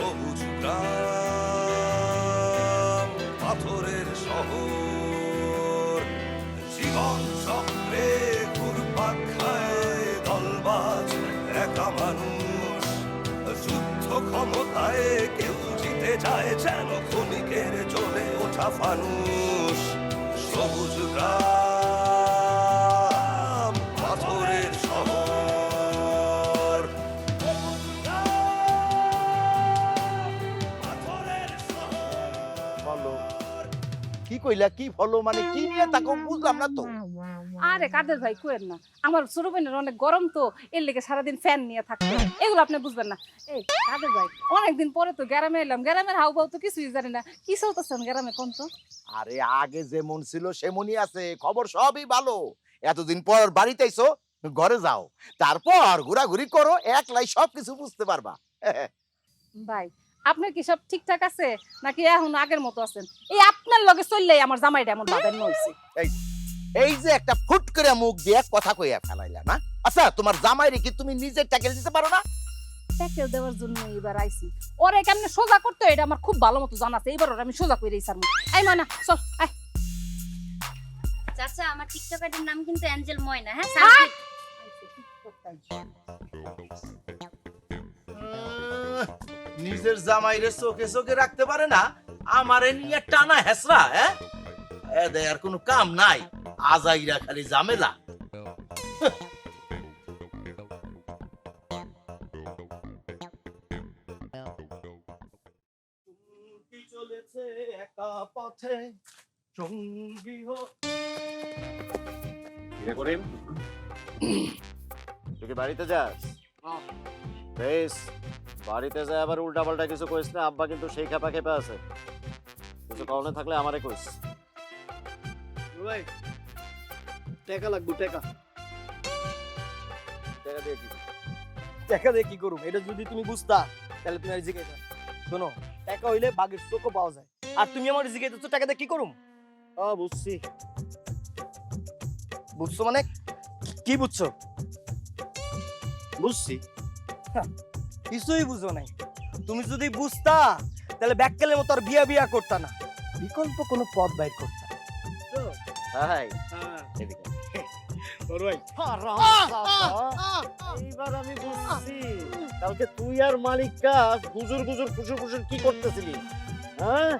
সবুজ গ্রাম, পাথরের শহর। জীবন চক্রে ঘুরপাক খায় দলবাজ একা মানুষ। যুদ্ধ ক্ষমতায় কেউ জিতে যায় যেন ক্ষণিকের জ্বলে ওঠা ফানুষ। সবুজ গ্রাম কইলা কি ফলো মানে কি নিয়ে তাকে বুঝলাম না তো। আরে কাদের ভাই কোয়েন না। আমার ছোট বোনের অনেক গরম তো এর লেগে সারাদিন ফ্যান নিয়ে থাকতে। এগুলো আপনি বুঝবেন না। এই কাদের ভাই অনেকদিন পরে তো গ্রামে এলাম। গ্রামের হাউ বাউ তো কিছুই জানি না। কি চলতেছেন গ্রামে কোন তো? আরে আগে যেমন ছিল সেমনই আছে। খবর সবই ভালো। এতদিন পর বাড়িতে আইছো ঘরে যাও। তারপর ঘোরাঘুরি করো একলাই সবকিছু বুঝতে পারবা। ভাই আপনার কি সব ঠিকঠাক আছে? নাকি এখন আগের মতো আছেন? এই আপনার লগে চললেই আমার জামাইটা এমন বাবেন নইছে এই যে একটা ফুট করে মুখ দিয়ে কথা কইয়া ফেলাইলা না আচ্ছা তোমার জামাইরে কি তুমি নিজের ট্যাকেল দিতে পারো না? ট্যাকেল দেওয়ার জন্য এবার আইছি। ওরে কেমনে সোজা করতে এটা আমার খুব ভালো মতো জানা আছে। এইবার ওরে আমি সোজা করে দিই আই মানা চল আয়। চাচা আমার টিকটক আইডির নাম কিন্তু অ্যাঞ্জেল ময়না হ্যাঁ। আহ, নিজের জামাইরে চোখে চোখে রাখতে পারে না আমারে নিয়ে টানা হেসরা হ্যাঁ? এদের আর কোনো কাম নাই। আজাইরা খালি ঝামেলা। চলেছে একা পথে সঙ্গী করিম? তুই বাড়িতে যাস? বেশ। বাড়িতে যায় আবার উল্টা পাল্টা কিছু কইস না আব্বা কিন্তু সেই খেপা খেপে আছে। কিছু কারণে থাকলে আমারে কইস। ভাই টাকা লাগবে টাকা। টাকা দিয়ে কি? টাকা দিয়ে কি করুম? এটা যদি তুমি বুঝতা তাহলে তুমি আর জিজ্ঞাসা শোনো টাকা হইলে বাঘের চোখও পাওয়া যায়। আর তুমি আমার জিজ্ঞাসা টাকা দিয়ে কি করুম? ও বুঝছি। বুঝছ মানে? কি বুঝছ? বুঝছি। কিছুই বুঝো নাই। তুমি যদি বুঝতা তাহলে ব্যাককেলের মতো আর বিয়া বিয়া করতা না। বিকল্প কোনো পথ বাইর করতা তাই হ্যাঁ। ভাই। এইবার আমি বুঝছি। কালকে তুই আর মালিকা গুজুর গুজুর ফুসুর ফুসুর কি করতেছিলি? হ্যাঁ?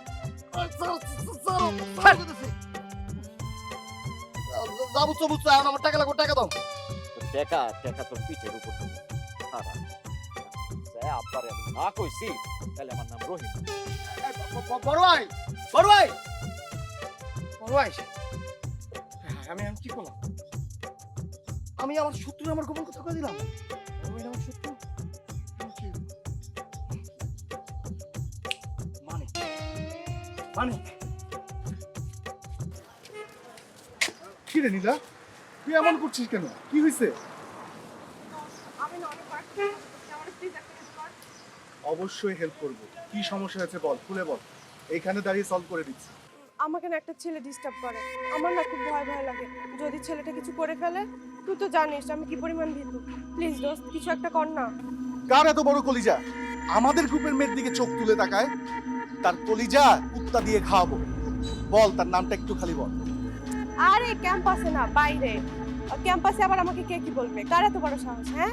যা বুঝছ বুঝছ এখন আমার টাকা লাগবে টাকা দাও। টাকা টাকা তোর পিঠের উপর। দিবো। আব্বারে আমি আমার শত্রু আমার গোপন কথা কয়ে দিলাম? মানিক মানিক কি? রে নীলা? তুই এমন করছিস কেন? কি হয়েছে অবশ্যই হেল্প করব। কি সমস্যা হয়েছে বল খুলে বল। এইখানে দাঁড়িয়ে সলভ করে দিচ্ছি। আমাকে না একটা ছেলে ডিস্টার্ব করে। আমার না খুব ভয় ভয় লাগে। যদি ছেলেটা কিছু করে ফেলে তুই তো জানিস আমি কি পরিমাণ ভীতু। প্লিজ দোস্ত কিছু একটা কর না। কার এত বড় কলিজা? আমাদের গ্রুপের মেয়ের দিকে চোখ তুলে তাকায় তার কলিজা কুত্তা দিয়ে খাওয়াবো। বল তার নামটা একটু খালি বল। আরে ক্যাম্পাসে না বাইরে। ক্যাম্পাসে আবার আমাকে কে কি বলবে? কার এত বড় সাহস হ্যাঁ?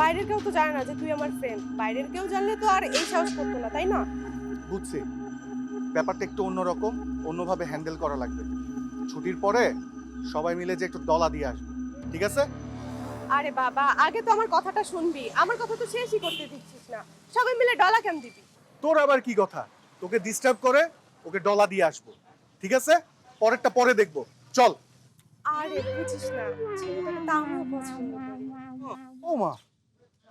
বাইরের কেউ তো জানে না যে তুই আমার ফ্রেন্ড বাইরের কেউ জানলে তো আর এই সাহস করতো না তাই না? বুঝছি। ব্যাপারটা একটু অন্যরকম অন্যভাবে হ্যান্ডেল করা লাগবে। ছুটির পরে সবাই মিলে যে একটু দলা দিয়ে আসবে। ঠিক আছে? আরে বাবা আগে তো আমার কথাটা শুনবি। আমার কথা তো শেষই করতে দিচ্ছিস না। সবাই মিলে ডলা কেন দিবি? তোর আবার কি কথা? তোকে ডিস্টার্ব করে ওকে ডলা দিয়ে আসব। ঠিক আছে? পরেরটা পরে দেখব। চল। আরে বুঝিস না ছেলেটাকে তা আমিও পছন্দ করি। ও মা।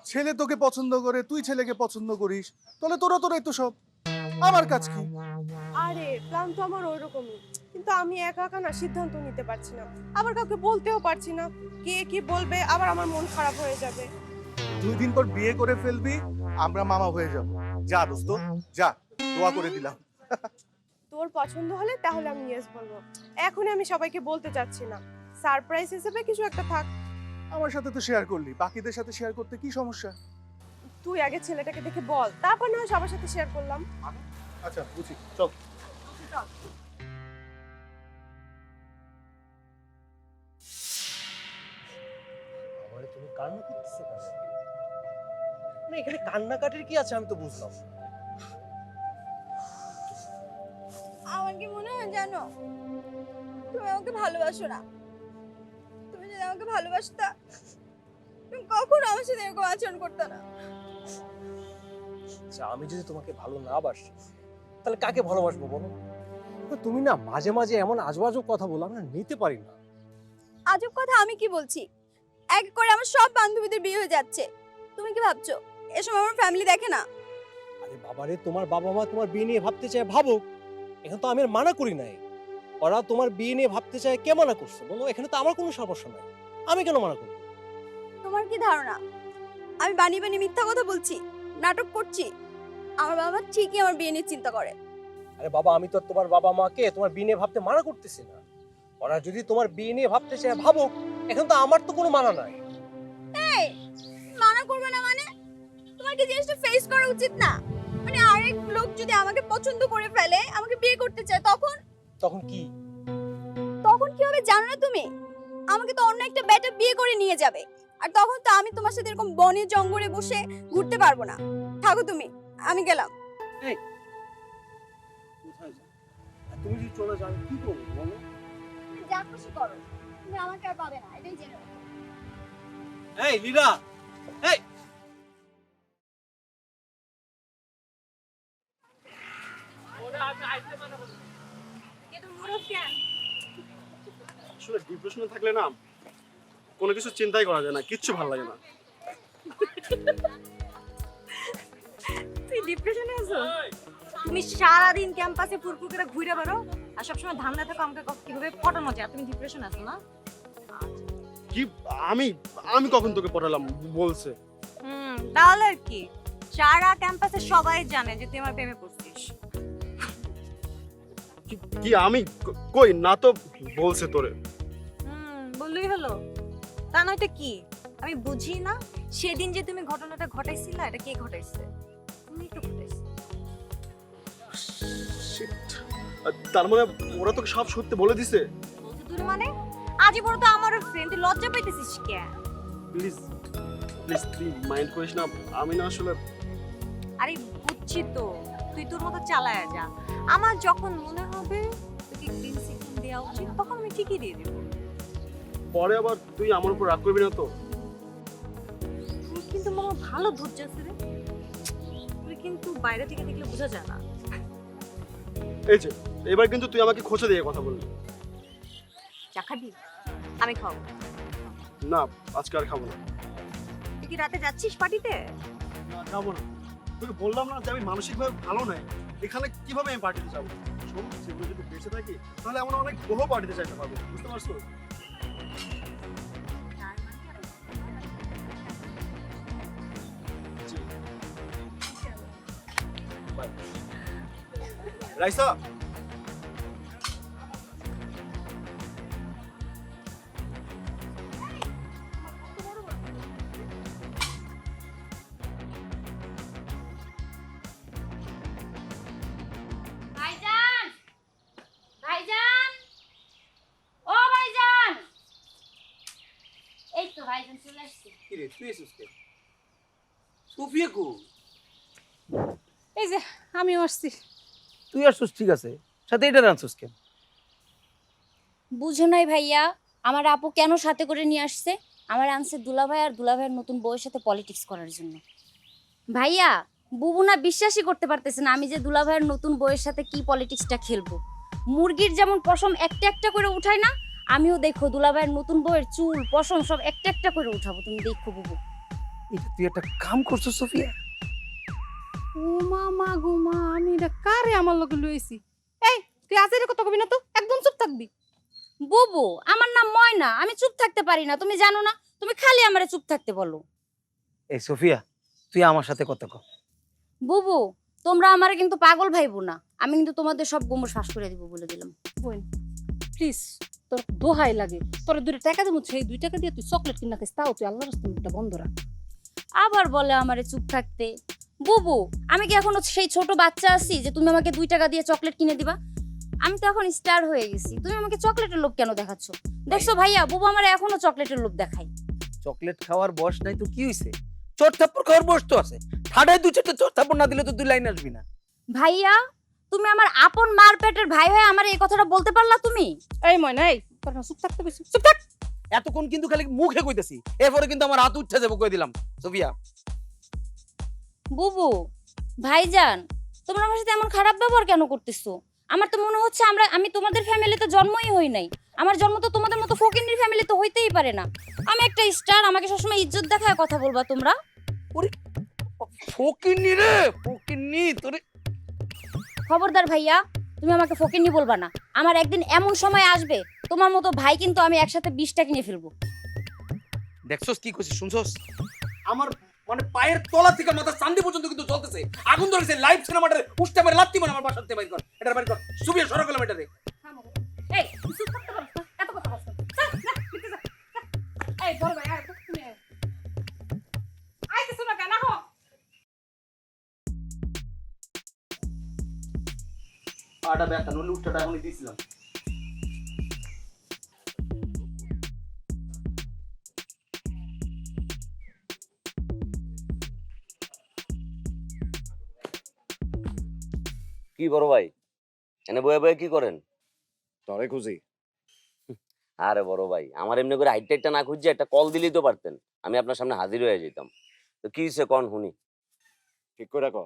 ছেলে তোকে পছন্দ করে তুই ছেলেকে পছন্দ করিস তাহলে তোরা তোরাই তো সব। আমার কাজ কি? আরে প্ল্যান তো আমার ওইরকমই। কিন্তু আমি একা একা না সিদ্ধান্ত নিতে পারছি না। আবার কাউকে বলতেও পারছি না। কে কি বলবে আবার আমার মন খারাপ হয়ে যাবে। দুই দিন পর বিয়ে করে ফেলবি আমরা মামা হয়ে যাব। যা দোস্ত যা দোয়া করে দিলাম। তোর পছন্দ হলে তাহলে আমি ইয়েস বলব। এখনই আমি সবাইকে বলতে চাচ্ছি না। সারপ্রাইজ হিসেবে কিছু একটা থাক। আমার সাথে তো শেয়ার করলি। বাকিদের সাথে শেয়ার করতে কি সমস্যা? তুই আগে ছেলেটাকে দেখে বল। তারপর না সবার সাথে শেয়ার করলাম। আচ্ছা বুঝি। চল। আমারে তুমি কান্না করতেছো কেন? না এখানে কান্নাকাটির কি আছে আমি তো বুঝলাম। আমার কি মনে হয় জানো? তুমি আমাকে ভালোবাসো না। আমাকে ভালোবাসতা তুমি কখনো আমার সাথে এরকম আচরণ করতে না। আচ্ছা আমি যদি তোমাকে ভালো না বাসি তাহলে কাকে ভালোবাসবো বলো? তুমি না মাঝে মাঝে এমন আজবাজব কথা বলো আমরা নিতে পারি না। আজব কথা আমি কি বলছি? এক করে আমার সব বান্ধবীদের বিয়ে হয়ে যাচ্ছে। তুমি কি ভাবছ? এসব আমার ফ্যামিলি দেখে না। আরে বাবারে তোমার বাবা মা তোমার বিয়ে নিয়ে ভাবতে চায় ভাবুক। এখন তো আমি আর মানা করি নাই। ওরা তোমার বিয়ে নিয়ে ভাবতে চায় কে মানা করছে? বলো এখানে তো আমার কোনো সমস্যা নাই। আমি কেন মানা করব? তোমার কি ধারণা? আমি বানিয়ে বানিয়ে মিথ্যা কথা বলছি নাটক করছি আমার বাবা ঠিকই আমার বিয়ে নিয়ে চিন্তা করে। আরে বাবা আমি তো তোমার বাবা মাকে তোমার বিয়ে নিয়ে ভাবতে মানা করতেছি না। ওরা যদি তোমার বিয়ে নিয়ে ভাবতে চায় ভাবুক এখন তো আমার তো কোনো মানা নাই। এই মানা করবে না মানে? তোমার কি জিনিসটা ফেস করা উচিত না? মানে আরেক লোক যদি আমাকে পছন্দ করে ফেলে আমাকে বিয়ে করতে চায় তখন? তখন কি? তখন কি হবে জানো না তুমি? আমাকে তো অন্য একটা ব্যাটা বিয়ে করে নিয়ে যাবে। আর তখন তো আমি তোমার সাথে এরকম বনে জঙ্গলে বসে ঘুরতে পারব না। থাকো তুমি আমি গেলাম। তুমি যদি চলে যাও আমি কি করব বলো? যা খুশি করো। তুমি আমাকে আর পাবে না এটাই জেনে এই লীলা এই! আসলে ডিপ্রেশনে থাকলে না কোনো কিছু চিন্তাই করা যায় না কিচ্ছু ভালো লাগে না। তুই ডিপ্রেশনে আছো? তুমি সারাদিন ক্যাম্পাসে ফুরফুর করে ঘুরে বেরো আর সবসময় ধান্দা থাকো আমাকে কীভাবে পটানো যায়? তুমি ডিপ্রেশন আছো না? কি আমি আমি কখন তোকে পড়ালাম বলছে। হুম তাহলে আর কি। সারা ক্যাম্পাসে সবাই জানে যে তুই আমার প্রেমে পড়ছিস। কি- আমি কই? না তো বলছে তোরে। বললেই হলো। তা নয়তো কি? আমি বুঝি না সেদিন যে তুমি ঘটনাটা ঘটাইছিলা এটা কে ঘটাইছে? তুমি তো ঘটাইছো। তার মানে ওরা তোকে সব সত্যি বলে দিছে? দূর মানে? আজই বড় তো আমার ফ্রেন্ড লজ্জা পাইতেছিস কেন প্লিজ প্লিজ তুই মাইন্ড করিস না আমি না আসলে আরে বুঝছি তো তুই তোর মতো চালায়া যা। আমার যখন মনে হবে তোকে গ্রিন সিগন্যাল দেওয়া উচিত তখন আমি ঠিকই দিয়ে দেবো। পরে আবার তুই আমার উপর রাগ করবি না তো? তুই কিন্তু মামা ভালো ধৈর্য আছে রে। তুই কিন্তু বাইরে থেকে দেখলে বোঝা যায় না। এই যে এবার কিন্তু তুই আমাকে খোঁচা দিয়ে কথা বলবি চা খাবি আমি খাব। না আজকে আর খাব না। তুই কি রাতে যাচ্ছিস পার্টিতে? না যাব না। তোকে বললাম না যে আমি মানসিকভাবে ভালো নাই এখানে কীভাবে আমি পার্টিতে যাব? শোন সেগুলো যদি বেঁচে থাকি তাহলে আমরা অনেক বহু পার্টিতে যাইতে পারব। বুঝতে পারছ? রাইসা ভাইজান! ভাইজান! ও ভাইজান! এই তো ভাইজান চলে আসছে। কিরে তুই এসেছিস কে সুফিয়া কো এই যে আমিও আসছি। তুই আসছিস ঠিক আছে। সাথে এটা আনছিস কেন? বুঝো নাই ভাইয়া আমার আপু কেন সাথে করে নিয়ে আসছে? আমার আনছে দুলাভাই আর দুলাভাইয়ের নতুন বউয়ের সাথে পলিটিক্স করার জন্য। ভাইয়া বুবু না বিশ্বাসই করতে পারতেছে না আমি যে দুলাভাইয়ের নতুন বউয়ের সাথে কি পলিটিক্সটা খেলব। মুরগির যেমন পশম একটা একটা করে উঠায় না আমিও দেখো দুলাভাইয়ের নতুন বউয়ের চুল পশম সব একটা একটা করে উঠাবো তুমি দেখো বুবু। এটা তুই একটা কাম করছিস সুফিয়া। ও মা মা গো মা আমি এটা কারে আমার লগে লইছি? এই তুই আজ এর কথা কবি না তো? একদম চুপ থাকবি। বুবু আমার নাম ময়না আমি চুপ থাকতে পারি না তুমি জানো না? তুমি খালি আমারে চুপ থাকতে বলো। এই সুফিয়া তুই আমার সাথে কথা কর বুবু তোমরা আমারে কিন্তু পাগল ভাইবো না। আমি কিন্তু তোমাদের সব গোমর শ্বাস করে দিব বলে দিলাম। বোন প্লিজ তোর দোহাই লাগে। তোর দুটো টাকা দেবো সেই দুই টাকা দিয়ে তুই চকলেট কিনা খাইস তাও তুই আল্লাহর রাস্তা মুখটা বন্ধ রাখ। আবার বলে আমারে চুপ থাকতে। বুবু আমি কি এখনও সেই ছোট বাচ্চা আছি যে তুমি আমাকে দুই টাকা দিয়ে চকলেট কিনে দিবা? আমি তো এখন স্টার হয়ে গেছি। তুমি আমাকে চকলেটের লোভ কেন দেখাচ্ছ? দেখছ ভাইয়া বুবু আমার এখনও চকলেটের লোভ দেখায়। চকলেট খাওয়ার বয়স নাই তো কি হইছে? চোর থাপ্পড় খাওয়ার বয়স তো আছে। ঠাডায় দু চারটা চোর থাপ্পড় না দিলে তো তুই লাইন আসবি না। ভাইয়া তুমি আমার আপন মার পেটের ভাই হয়ে আমার এই কথাটা বলতে পারলা তুমি? এই ময়না এই তোর না চুপ থাকতে বেশি চুপ থাক। এতক্ষণ কিন্তু খালি মুখে কইতেছি। এরপরে কিন্তু আমার হাত উঠতে যাব কই দিলাম। সোফিয়া বুবু ভাইজান তোমরা আমার সাথে এমন খারাপ ব্যবহার কেন করতেছো? আমার তো মনে হচ্ছে আমরা আমি তোমাদের ফ্যামিলিতে জন্মই হই নাই। আমার জন্ম তো তোমাদের মতো ফকিন্নির ফ্যামিলি তো হইতেই পারে না। আমি একটা স্টার আমাকে সবসময় ইজ্জত দেখায় কথা বলবা তোমরা। ফকিন্নি রে ফকিন্নি তোরে। খবরদার ভাইয়া তুমি আমাকে ফকিন্নি বলবা না। আমার একদিন এমন সময় আসবে তোমার মতো ভাই কিন্তু আমি একসাথে বিশটা কিনে ফেলব। দেখছস কি কইছিস শুনছস? আমার মানে পায়ের তলা থেকে মাথা চান্দি পর্যন্ত কিন্তু চলতেছে আগুন ধরেছে লাইভ সিনেমাটারে উষ্টা মারে লাত্তি মারে আমার বাসাতে বাইর কর এটা বাইর কর। সুবিয়া সরো গেলাম এটারে এই চুপ? এত কথা বলছ। যা। এই বল ভাই আর তুমি আটা ব্যথা নলে উষ্টাটা এখনই দিয়েছিলাম কি বড় ভাই? এনে বয়ে বয়ে কি করেন? তরে খুঁজি। আরে বড় ভাই আমার এমনি করে হাইট টাইটটা না খুঁজছে একটা কল দিলেই তো পারতেন। আমি আপনার সামনে হাজির হয়ে যেতাম। তো কি সে কন শুনি। ঠিক করে রাখো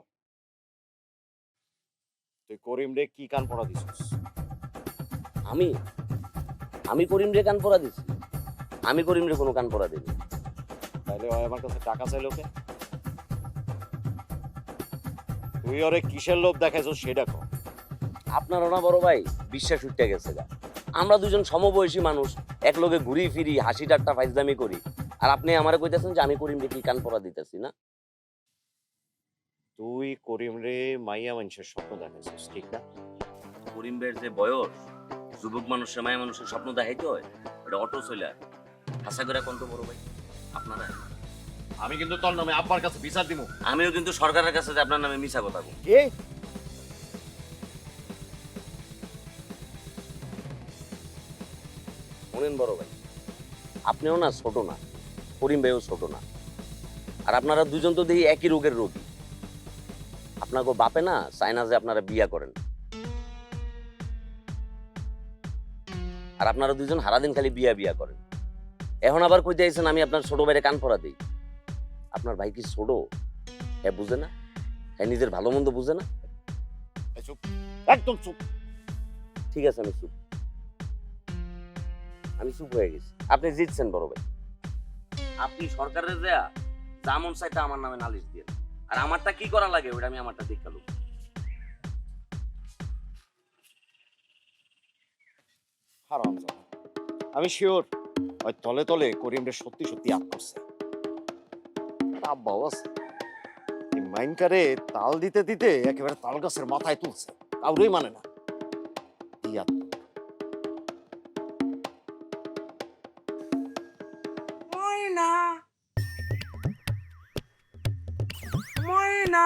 তুই করিম রে কি কান পড়া দিছিস? আমি? আমি করিম রে কান পরা দিছি? আমি করিম রে কোনো কান পরা দিইনি। তাইলে ওই আমার কাছে টাকা চাইলো কে? তুই ওরে কিসের লোভ দেখাইছিস সেটা কর আপনারও না বড় ভাই বিশ্বাস উঠতে গেছে গা। আমরা দুজন সমবয়সী মানুষ এক লগে ঘুরি ফিরি হাসি ঠাট্টা ফাইজদামি করি। আর আপনি আমারে কইতেছেন যে আমি করিম রে কি কান পরা দিতেছি না? তুই করিম রে মাইয়া মানুষের স্বপ্ন দেখাইছিস ঠিক না? করিম বের যে বয়স যুবক মানুষের মায়া মানুষের স্বপ্ন দেখাইতে হয় ওটা অটো চলে আশা করে কোন তো বড় ভাই আপনারা? আমি কিন্তু তোর নামে আব্বার কাছে বিচার দিব আমিও কিন্তু সরকারের কাছে যে আপনার নামে মিছা কথা বলি এ শোনেন বড় ভাই আপনিও না ছোট না করিম ভাইও ছোট না। আর আপনারা দুজন তো দেখি একই রোগের রোগী। আপনাকে বাপে না চায়না যে আপনারা বিয়া করেন। আর আপনারা দুজন হারাদিন খালি বিয়া বিয়া করেন। এখন আবার কই দিয়েছেন আমি আপনার ছোট ভাইরে কান পরা দিই। আপনার ভাই কি ছোট হ্যাঁ বুঝে না? হ্যাঁ নিজের ভালো মন্দ বুঝে না? চুপ একদম চুপ। ঠিক আছে আমি চুপ। আমি চুপ হয়ে গেছি। আপনি জিতছেন বড় ভাই। আপনি সরকারের দেয়া জামন সাইটা আমার নামে নালিশ দিয়ে আর আমারটা কি করা লাগে ওটা আমি আমারটা দেখাল হারাম আমি শিওর ওই তলে তলে করিম রে সত্যি সত্যি আপ করছে আব্বাও মাইনকারে তাল দিতে দিতে একেবারে তাল গাছের মাথায় তুলছে। কাউরেই মানে না। ময়না ময়না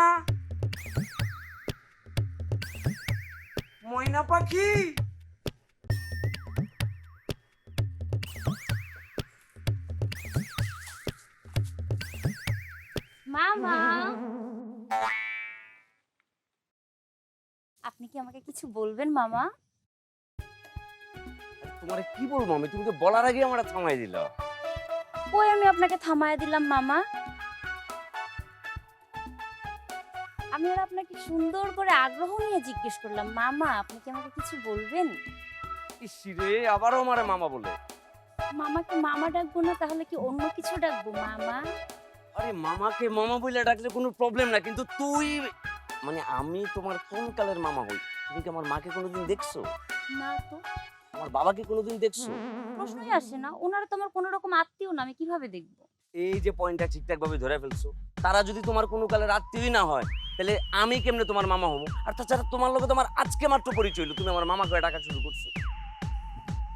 ময়না পাখি। মামা। আপনি কি আমাকে কিছু বলবেন মামা? তোমার কি বলব আমি? তুমি তো বলার আগে আমার থামাই দিল। কই আমি আপনাকে থামায় দিলাম মামা। আমি আর আপনাকে সুন্দর করে আগ্রহ নিয়ে জিজ্ঞেস করলাম মামা আপনি কি আমাকে কিছু বলবেন? রে আবারও আমারে মামা বলে। মামাকে মামা ডাকবো না তাহলে কি অন্য কিছু ডাকবো মামা? আরে মামাকে মামা বলে ডাকলে কোনো প্রবলেম না কিন্তু তুই মানে আমি তোমার কোন কালের মামা হই? তুমি কি আমার মাকে কোনোদিন দেখছ? না তো। আমার বাবাকে কোনোদিন দেখছ? প্রশ্নই আসে না। ওনারা তো আমার কোনো রকম আত্মীয় না আমি কীভাবে দেখব? এই যে পয়েন্টটা ঠিকঠাক ভাবে ধরে ফেলছো তারা যদি তোমার কোনো কালের আত্মীয়ই না হয় তাহলে আমি কেমনে তোমার মামা হব? আর তাছাড়া তোমার লোকে তোমার আজকে মাত্র পরিচয় হলো তুমি আমার মামা করে ডাকা শুরু করছ।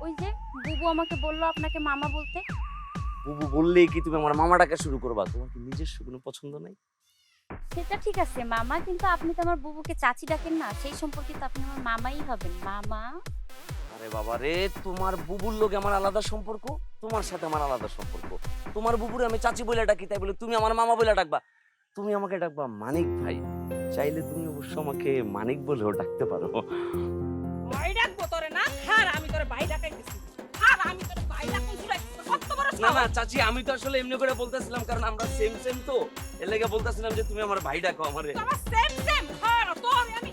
ওই যে বুবু আমাকে বলল আপনাকে মামা বলতে বুবু বললেই কি তুমি আমার মামাটাকে শুরু করবা? তোমার কি নিজস্ব কোনো পছন্দ নাই? সেটা ঠিক আছে মামা কিন্তু আপনি তো আমার বুবুকে চাচি ডাকেন না সেই সম্পর্কে তো আপনি আমার মামাই হবেন। মামা? আরে বাবা রে তোমার বুবুর লোক আমার আলাদা সম্পর্ক? তোমার সাথে আমার আলাদা সম্পর্ক। তোমার বুবুরে আমি চাচি বলে ডাকি তাই বলে তুমি আমার মামা বলে ডাকবা। তুমি আমাকে ডাকবা মানিক ভাই। চাইলে তুমি অবশ্য আমাকে মানিক বলেও ডাকতে পারো। ভাই ডাকবো তোরে না হ্যাঁ আমি তোরে ভাই ডাকাইতেছি। আর আমি তোরে ভাই ডাকাই না না চাচি আমি তো আসলে এমনি করে বলতেছিলাম কারণ আমরা সেম সেম তো। এর লেগে বলতেছিলাম যে তুমি আমার ভাই ডাকো আমারে। আমার সেম সেম হ্যাঁ তোর আমি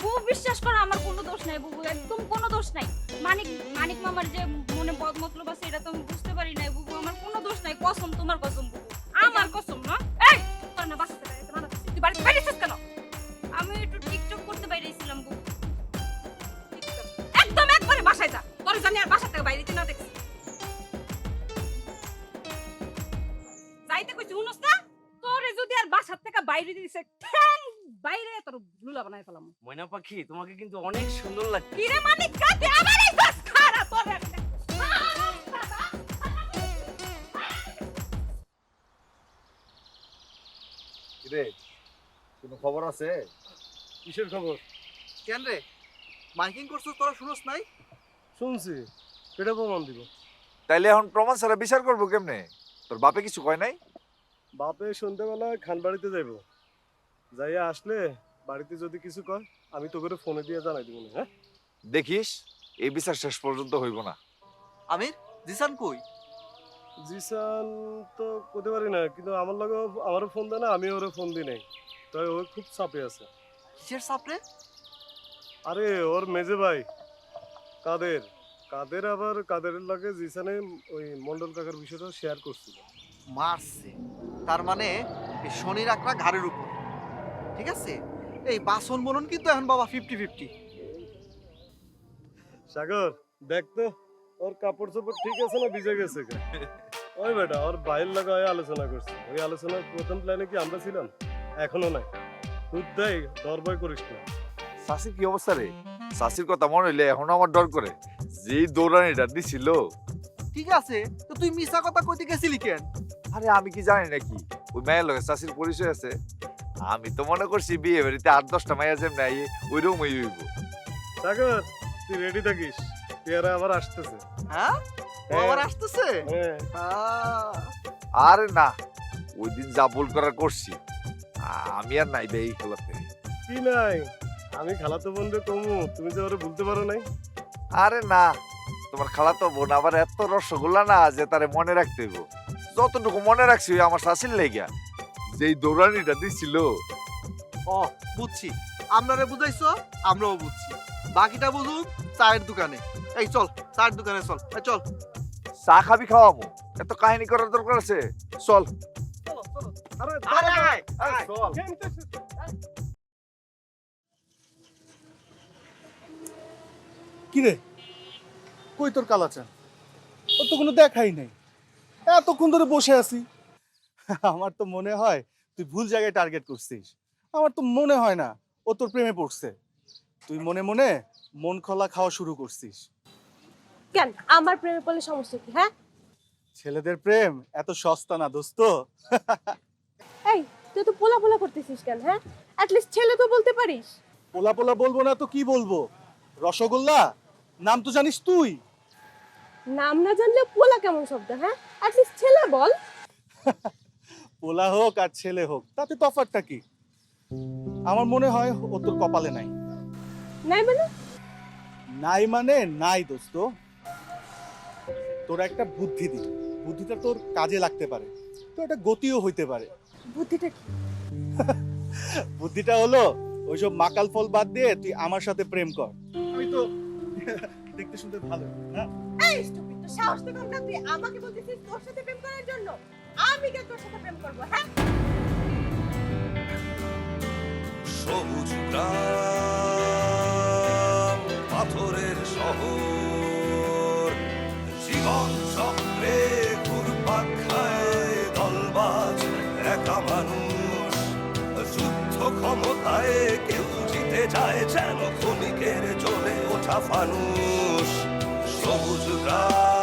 বুবু বিশ্বাস করো আমার কোনো দোষ নাই বুবু একদম কোনো দোষ নাই। মানিক মানিক মামার যে মনে বদ মতলব আছে এটা তো আমি বুঝতে পারি নাই বুবু আমার কোনো দোষ নাই। কসম তোমার কসম বুবু আমার কসম না? এই তোর না বাসাতে তুই বাড়ি বাইরে কেন? আমি একটু টিকটক করতে বাইরেছিলাম বুবু একদম একবারে বাসায় যা। তোর জানি আর বাসা থেকে বাইরে না দেখছি। না? তোরে যদি আর বাসার থেকে বাইরে দিছে ঠ্যাং বাইরে তোর লুলা বানাই ফেলাম। ময়না পাখি তোমাকে কিন্তু অনেক সুন্দর লাগছে। কিরে মানিক কাটে আমার এই খারা তোর রে কোনো খবর আছে? কিসের খবর? কেন রে? মাইকিং করছিস তোরা শুনোস নাই? শুনছি এটা প্রমাণ দিব? তাইলে এখন প্রমাণ ছাড়া বিচার করব কেমনে? তোর বাপে কিছু কয় নাই? বাপে সন্ধ্যেবেলা খান বাড়িতে যাইব। যাইয়া আসলে বাড়িতে যদি কিছু কয় আমি তো করে ফোনে দিয়ে জানাই দিব হ্যাঁ? দেখিস এই বিচার শেষ পর্যন্ত হইব না। আমির জিসান কই? জিসান তো করতে পারি না কিন্তু আমার লগে আমারও ফোন দেয় না আমি ওরে ফোন দিই নাই। তাই ও খুব চাপে আছে। কিসের সাপরে আরে ওর মেজে ভাই কাদের? কাদের আবার কাদের লাগে জিসানে ওই মন্ডল কাকার বিষয়টা শেয়ার করছিল। মারছে। তার মানে এই শনির ঘাড়ের উপর। ঠিক আছে? এই বাসন বলুন কিন্তু এখন বাবা ফিফটি ফিফটি সাগর দেখ তো ওর কাপড় চোপড় ঠিক আছে না ভিজে গেছে ওই বেটা ওর বাইরের লাগে ওই আলোচনা করছে। ওই আলোচনার প্রথম প্ল্যানে কি আমরা ছিলাম? এখনও নাই। দেয় দরবয় করিস না। শাসির কি অবস্থা রে? শাসির কথা মনে হইলে এখন আমার ডর করে। যেই দৌড়ানিটা দিছিল। ঠিক আছে তো তুই মিছা কথা কইতে গেছিলি কেন? আরে আমি কি জানি নাকি? ওই মায়ের লগে শাসির পরিচয় আছে। আমি তো মনে করছি বিয়ে বাড়িতে আট দশটা মাইয়া যেমন নাই ওই রকমই হইব সাগর তুই রেডি থাকিস? পেয়ারা আবার আসতেছে। হ্যাঁ? ও আবার আসতেছে? হ্যাঁ। আহ, আরে না ওই দিন যা ভুল করার করছি। আমি আর নাই বে এই খেলাতে। কি নাই? আমি খালাতো বন্ধু কমু তুমি যে ওরা বলতে পারো নাই। আরে না তোমার খালা তো বোন আবার এত রসগোল্লা না যে তারে মনে রাখতে হইব। যতটুকু মনে রাখছি ওই আমার শাসির লেগা যেই দৌড়ানিটা দিছিল। ও বুঝছি। আপনারে বুঝাইছো আমরাও বুঝছি। বাকিটা বুঝুন চায়ের দোকানে। এই চল চায়ের দোকানে চল। এই চল। চা খাবি খাওয়াবো। এত কাহিনী করার দরকার আছে। চল। কি রে কই তোর কালাচান ওর তো কোনো দেখাই নেই। এতক্ষণ ধরে বসে আছি। আমার তো মনে হয় তুই ভুল জায়গায় টার্গেট করছিস। আমার তো মনে হয় না ও তোর প্রেমে পড়ছে। তুই মনে মনে মন খোলা খাওয়া শুরু করছিস। কেন? আমার প্রেমে পড়লে সমস্যা কি হ্যাঁ? ছেলেদের প্রেম এত সস্তা না দোস্ত। এই তুই তো পোলা পোলা করতেছিস কেন হ্যাঁ? অ্যাটলিস্ট ছেলে তো বলতে পারিস। পোলা পোলা বলব না তো কি বলব? রসগোল্লা? নাম তো জানিস তুই। নাম না জানলে পোলা কেমন শব্দ হ্যাঁ? অ্যাটলিস্ট ছেলে বল। পোলা হোক আর ছেলে হোক তাতে তফাৎটা কি? আমার মনে হয় ও তোর কপালে নাই। নাই মানে? নাই মানে নাই দোস্ত। তোর একটা বুদ্ধি দি বুদ্ধিটা তোর কাজে লাগতে পারে। তো এটা গতিও হইতে পারে। বুদ্ধিটা কি? বুদ্ধিটা হলো ওইসব মাকাল ফল বাদ দিয়ে তুই আমার সাথে প্রেম কর। আমি তো দেখতে শুনতে ভালো হ্যাঁ? এই স্টুপিড তো সাহস তো কম না, তুই আমাকে তোর সাথে প্রেম করার জন্য। আমি তোর সাথে প্রেম করব হ্যাঁ? সবুজ গ্রাম, পাথরের শহর, জীবন চক্রে ঘুরপাক দলবাজ একা মানুষ, যুদ্ধ ক্ষমতায় কেউ জিতে যায় যেন ক্ষণিকের জ্বলে ওঠা ফানুষ। সবুজ গ্রাম